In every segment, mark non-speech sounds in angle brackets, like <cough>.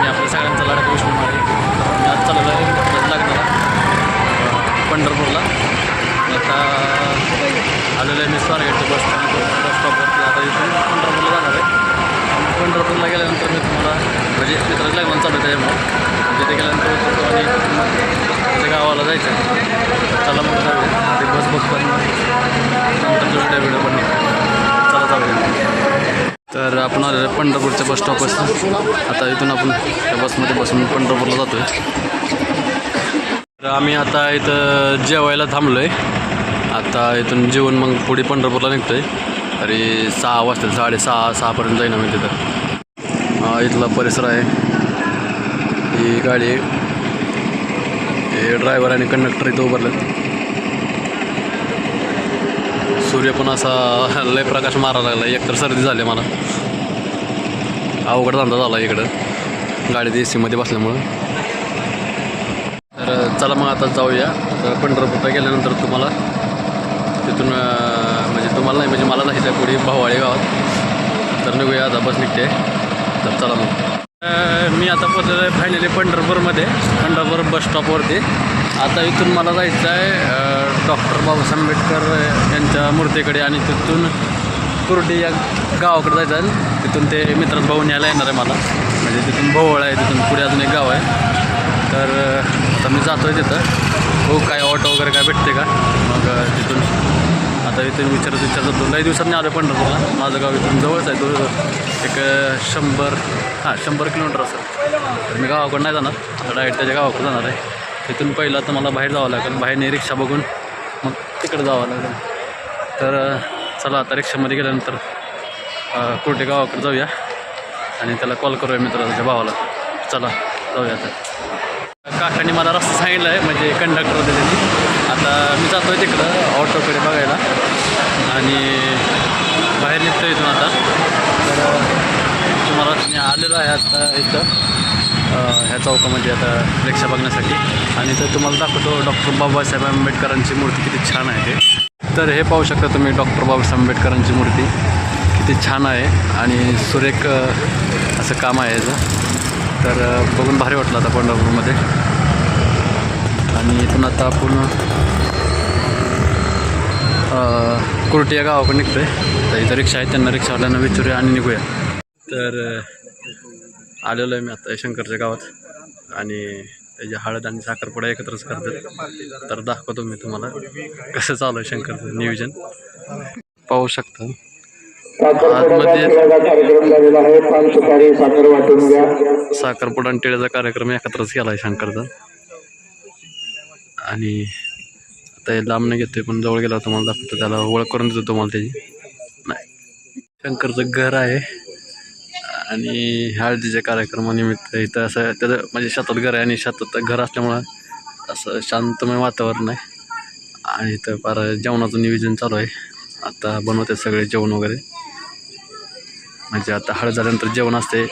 मी आपल्या सगळ्यांचा लाडका विष्णू मारे मी आज चाललेलो आहे लग्नाला पंढरपूरला. आता आलेलो आहे मी स्वारगेटचं बस स्टँड बस स्टॉपवरती आता इथून पंढरपूरला जाणार आहे. पंढरपूरला गेल्यानंतर मी तुम्हाला म्हणजे मित्राचं लग्न चालू आहे मग तिथे गेल्यानंतर आणि मग गावाला जायचं आहे. चला मग जाऊया. आधी बस बघतो नंतर जोडल्या व्हिडिओ पण चला जाऊया. तर आपण आलेलं पंढरपूरच्या बस स्टॉपपासून आता इथून आपण त्या बसमध्ये बसून पंढरपूरला जातो आहे तर आम्ही आता इथं जेवायला थांबलो आहे आता इथून जेवण मग पुढे पंढरपूरला निघतो आहे तरी सहा वाजता साडेसहा सहापर्यंत जाईन आम्ही तिथं. इथला परिसर आहे. ही गाडी हे ड्रायव्हर आणि कंडक्टर इथं उभारलं सूर्य पण असा <laughs> लय प्रकाश मारायला लागला. एकतर सर्दी झाली मला. अवघड धंदा झाला इकडं. गाडीत ए सीमध्ये बसल्यामुळं. तर चला मग आता जाऊया. तर पंढरपूरला गेल्यानंतर तुम्हाला तिथून म्हणजे तुम्हाला नाही म्हणजे मला जायचं आहे पुढे भावाळे गावात. तर निघूया आता बस निघते. तर चला मग. मी आता पोचलेलो आहे फायनली पंढरपूरमध्ये. पंढरपूर बस स्टॉपवरती आता इथून मला जायचं आहे डॉक्टर बाबासाहेब आंबेडकर यांच्या मूर्तीकडे आणि तिथून कुर्डी या गावाकडे जायचं आहे. तिथून ते मित्रात भाऊ न्यायला येणार आहे मला. म्हणजे तिथून भोवळ आहे तिथून पुढे अजून एक गाव आहे. तर आता मी जातो आहे तिथं. हो काय ऑटो वगैरे काय भेटते का? मग तिथून. आता इथून विचारत विचारत दोन काही दिवसांनी आलो पंढरपूरला. माझं गाव इथून जवळच आहे. तो एक शंभर हां शंभर किलोमीटर असेल. तर मी गावाकडं नाही जाणार. आता डायरेक्ट त्याच्या गावाकडे जाणार आहे. तिथून पहिला तर मला बाहेर जावं लागेल. बाहेरने रिक्षा बघून मग तिकडे जावं लागेल. तर चला आता रिक्षामध्ये गेल्यानंतर कुर्टे गावाकडे जाऊया आणि त्याला कॉल करूया मित्र त्याच्या भावाला. चला जाऊया आता. काकांनी मला रस्ता सांगितला आहे म्हणजे कंडक्टर दिलेली. आता मी जातो आहे तिकडं ऑटोकडे बघायला. आणि बाहेर निघतो इथून आता. तर तुम्हाला मी आलेलो आहे आता इथं. ह्या चौकामध्ये म्हणजे आता रिक्षा बघण्यासाठी. आणि तर तुम्हाला दाखवतो डॉक्टर बाबासाहेब आंबेडकरांची मूर्ती किती छान आहे ते. तर हे पाहू शकता तुम्ही डॉक्टर बाबासाहेब आंबेडकरांची मूर्ती. किती छान आहे. आणि सुरेख असं काम आहे याचं. तर बघून भारी वाटलं आता पंढरपूरमध्ये. आणि इथून आता आपण कुर्टी या गावाकडे निघतो आहे तर इथं रिक्षा आहे त्यांना रिक्षावाल्यांना विचारूया आणि निघूया. तर आलेलो आहे मी आता शंकरच्या गावात. आणि त्याची हळद आणि साखरपुडा एकत्रच करतात. तर दाखवतो मी तुम्हाला कसं चालू आहे शंकरचं नियोजन. पाहू शकता. आतमध्ये साखरपुडा आणि टिळ्याचा कार्यक्रम एकत्रच केला आहे शंकरचा. आणि आता हे लांबणं घेतोय पण जवळ गेला तुम्हाला दाखवतो त्याला ओळख करून देतो तुम्हाला त्याची. नाही. शंकरचं घर आहे. आणि हळदीच्या कार्यक्रमानिमित्त इथं असं त्याचं म्हणजे शेतात घर आहे आणि शेतात घर असल्यामुळं असं शांतमय वातावरण आहे. आणि इथं फार जेवणाचं नियोजन चालू आहे. आता बनवतात सगळे जेवण वगैरे. म्हणजे आता हळद झाल्यानंतर जेवण असते.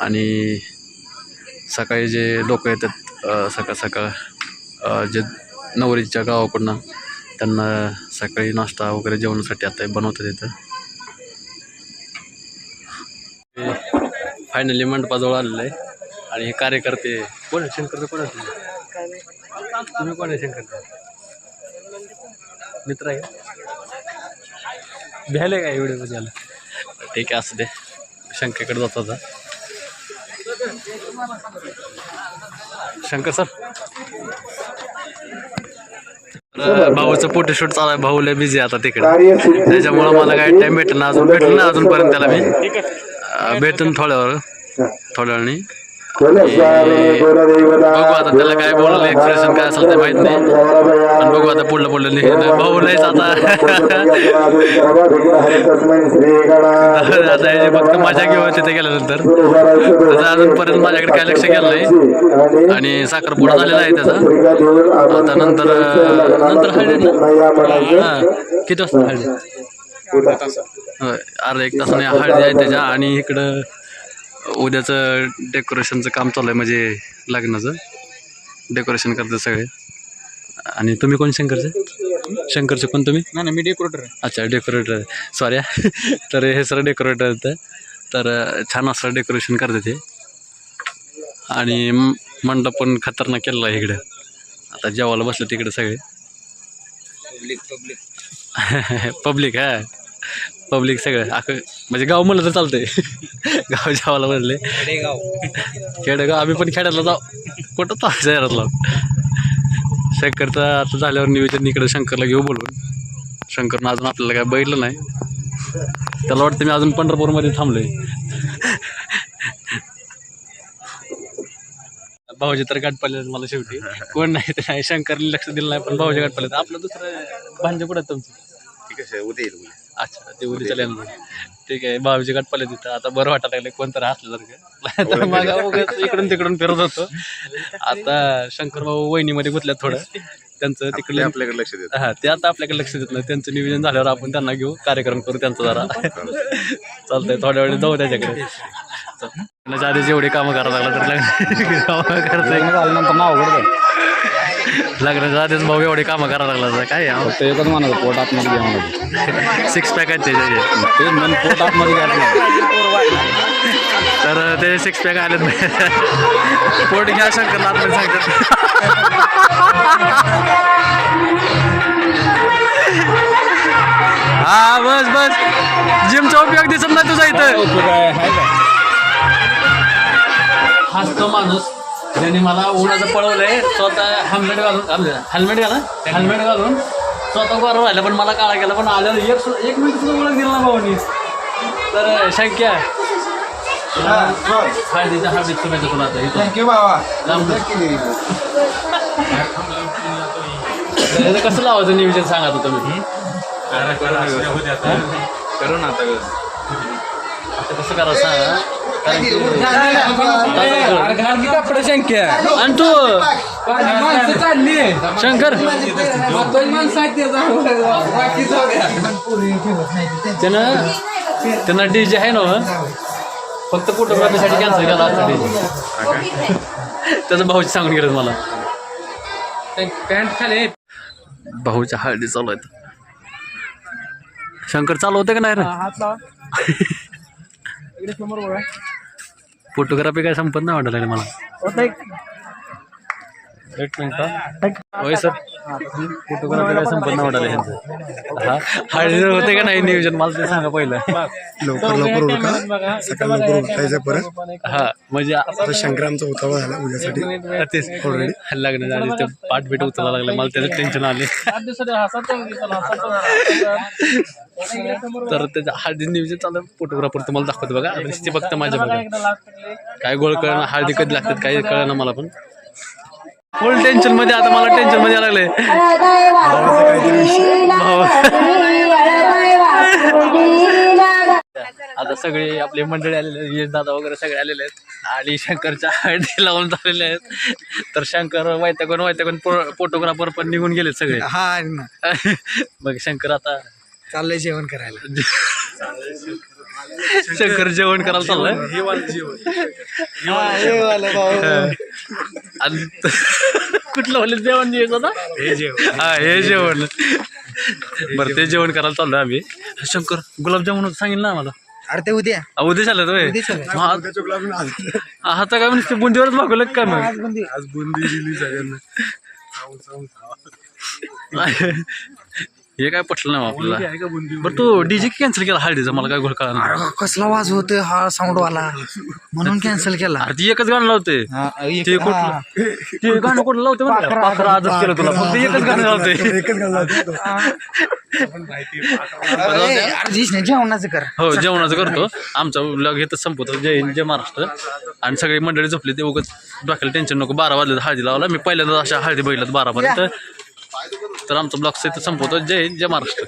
आणि सकाळी जे लोक येतात सकाळ सकाळ जे नवरीच्या गावाकडनं त्यांना सकाळी नाश्ता वगैरे जेवणासाठी आता बनवतात इथं. फायनली मंडपाजवळ आलेलं आहे आणि हे कार्यकर्ते कोण? आहे शंकरचं कोण आहे तुम्ही? तुम्ही कोण आहे शंकर मित्र आहे भ्याले काय एवढे मध्ये आलं ठीक आहे असू दे. शंकेकडे जातो आता. शंकर सर. भाऊचं फोटोशूट चालू आहे. भाऊ लय बिझी आता तिकडे. त्याच्यामुळं मला काय टाइम भेटलं ना अजून भेटलं ना अजूनपर्यंत त्याला मी. भेटून थोड्यावर थोड्या वेळाने बघू आता त्याला काय बोललं एक्सप्रेशन काय असेल ते माहीत नाही. पण बघू आता पुढलं पुढलं लिहिलं भाऊ लयच आता. <laughs> आता हे फक्त मजा घेऊन तिथे गेल्यानंतर त्याचा अजूनपर्यंत माझ्याकडे काय लक्ष गेलं नाही. आणि साखरपुडा झालेला आहे त्याचा. आता नंतर नंतर हळदी. किती वाजता हळदी? होय, अर्धा एक तासाने हळदी आहे त्याच्या आणि इकडं उद्याचं डेकोरेशनचं काम चालू आहे म्हणजे लग्नाचं. डेकोरेशन करतात सगळे. आणि तुम्ही कोण शंकरचे? शंकरचे कोण तुम्ही? नाही नाही मी डेकोरेटर आहे. अच्छा डेकोरेटर सॉरी <laughs> तर हे सर डेकोरेटर आहेत. तर छान असं डेकोरेशन करतात ते आणि मंडप पण खतरनाक केलेला आहे इकडं. आता जेवायला बसलं तिकडे सगळे. पब्लिक <laughs> हा. पब्लिक सगळं. अख्खं म्हणजे गाव म्हणलं तर चालतंय. गाव जेवायला म्हणले. खेडेगाव. आम्ही पण खेड्याला जाऊ. कुठं तो शहरातला? शंकरचं आता झाल्यावर निवेदन इकडे शंकरला घेऊ बोलवून शंकरनं अजून आपल्याला काय बघितलं नाही. त्याला वाटतं मी अजून पंढरपूरमध्ये थांबलोय. भाऊजी तर गाठ पडले मला शेवटी. कोण नाही ते नाही शंकरने लक्ष दिलं नाही पण भाऊजी गाठ पडले आपलं दुसरं भांजे कुठं तुमचं? ठीक आहे उद्या येईल उद्या. अच्छा ते उद्या ठीक आहे गाठ पडले तिथं. आता बरं वाटायला लागलं कोणतं असलं तर मग उगाच इकडून तिकडून फिरत होतो. आता शंकर भाऊ वहिनीमध्ये गुतल्यात थोडं. त्यांचं तिकडलं आपल्याकडे लक्ष देत हा ते आता आपल्याकडे लक्ष देत नाही. त्यांचं नियोजन झाल्यावर आपण त्यांना घेऊ. कार्यक्रम करू त्यांचा जरा. चालतंय थोड्या वेळ जाऊ त्याच्याकडे. <laughs> लग्नाच्या आधी जेवढे कामं करावं लागलं तर लग्न <laughs> कामं करतोय लग्नाच्या आधीच भाऊ एवढे कामं करावं लागलं तर काय फक्त एकच म्हणायचं पोट आतमध्ये घ्या म्हणायचं सिक्स पॅक आहेत त्याचे. ते मन पोट आतमध्ये नाही. तर ते सिक्स पॅक आलेत. पोट घ्या शंकरला आतमध्ये सांगतात. हा बस बस. जिमचा उपयोग दिसत नाही तुझा इथं. तू काय हाय काय हाच तो माणूस ज्याने मला उन्हाचं पळवलंय स्वतः हेल्मेट घालून हेल्मेट घाला. हेल्मेट घालून स्वतः बरं राहिलं पण मला काळा केला पण आल्यावर एक सु- एक मिनिट सुद्धा ओळख दिला ना भाऊनी. तर शंक्या. हळदीच्या हळदीत शुभेच्छा तुला आता. थँक्यू बाबा कसं लावायचं नियोजन सांगा आता तुम्ही? करू ना आता. आता कसं करायचं सांगा कारण की- अरे घाल की कपडे शंक्या आणि तू माणसं चालली शंकर. त्यानं त्यांना डी जे आहे ना फक्त फोटोग्राफीसाठी कॅन्सल केला असता डीजे त्याचं भाऊची सांगून गेलं मला. पॅन्ट खाली भाऊच्या हळदी चालू आहेत. शंकर चालू होते का नाही रे? हात लावा. <laughs> इकडे समोर बघा. फोटोग्राफी काय संपत नाही वाटायला मला. एक मिनिट होय सर. फोटोग्राफी नाही वाटायला ह्यांचं. हा? हळदी होते का नाही नियोजन? मला ते सांगा पहिलं. लवकर लवकर उरका. सकाळ लवकर उठायचं परत. हा म्हणजे आता शंकरांचा उतावळा झाला उद्यासाठी. तेच. ऑलरेडी लग्न झाले ते पाठ भेट उचला लागला. मला त्याचं टेन्शन आले. तर त्याचं हळदी नियोजन चालू फोटोग्राफर तुम्हाला दाखवतो बघा. आणि ते फक्त माझ्या बघा काय गोळ कळणं हळदी कधी लागतात काही कळणं मला पण. फुल टेन्शनमध्ये आता मला टेन्शनमध्ये लागले आता सगळे आपले मंडळी आलेले आहेत दादा वगैरे सगळे आलेले आहेत आणि शंकरच्या हळदी लावून झालेले आहेत. तर शंकर वैतागून वैतागून फोटोग्राफर पण निघून गेले सगळे. हा मग शंकर आता चाललंय जेवण करायला. शंकर जेवण करायला चाललंय. आणि कुठलं म्हणलं जेवण येत होता? हे जेवण. हा हे जेवण. बरं ते जेवण. करायला चाललोय आम्ही. शंकर गुलाबजामुन सांगितलं ना आम्हाला? अरे ते उद्या. अहो, उद्या झालं तुम्ही आता काय म्हणजे बुंदीवरच मागवलं काय मग? आज बुंदी. दिली सगळ्यांना. <laughs> हे काय पटलं नाही आपल्याला. बरं तू डीजे कॅन्सल केला हळदीचा मला काय घोळ कळा अरे, कसला वाज होतोय हा साऊंड वाला म्हणून कॅन्सल केला. एकच गाणं लावते ते कुठलं? ते गाणं कुठलं लावते? पाखरं. आजच केलं तुला. फक्त एकच गाणं लावते एकच अरे जेवणाचं कर. हो जेवणाचं करतो. आमचा ब्लॉग इथं संपवतो. जय हिंद जय महाराष्ट्र. आणि सगळी मंडळी झोपली ते उगत डोक्याला टेन्शन नको. बारा वाजले हळदी लावला. मी पहिल्यांदा अशा हळदी बघितलं बारापर्यंत. तर आमचा ब्लॉग इथं संपवतो. जय हिंद जय महाराष्ट्र.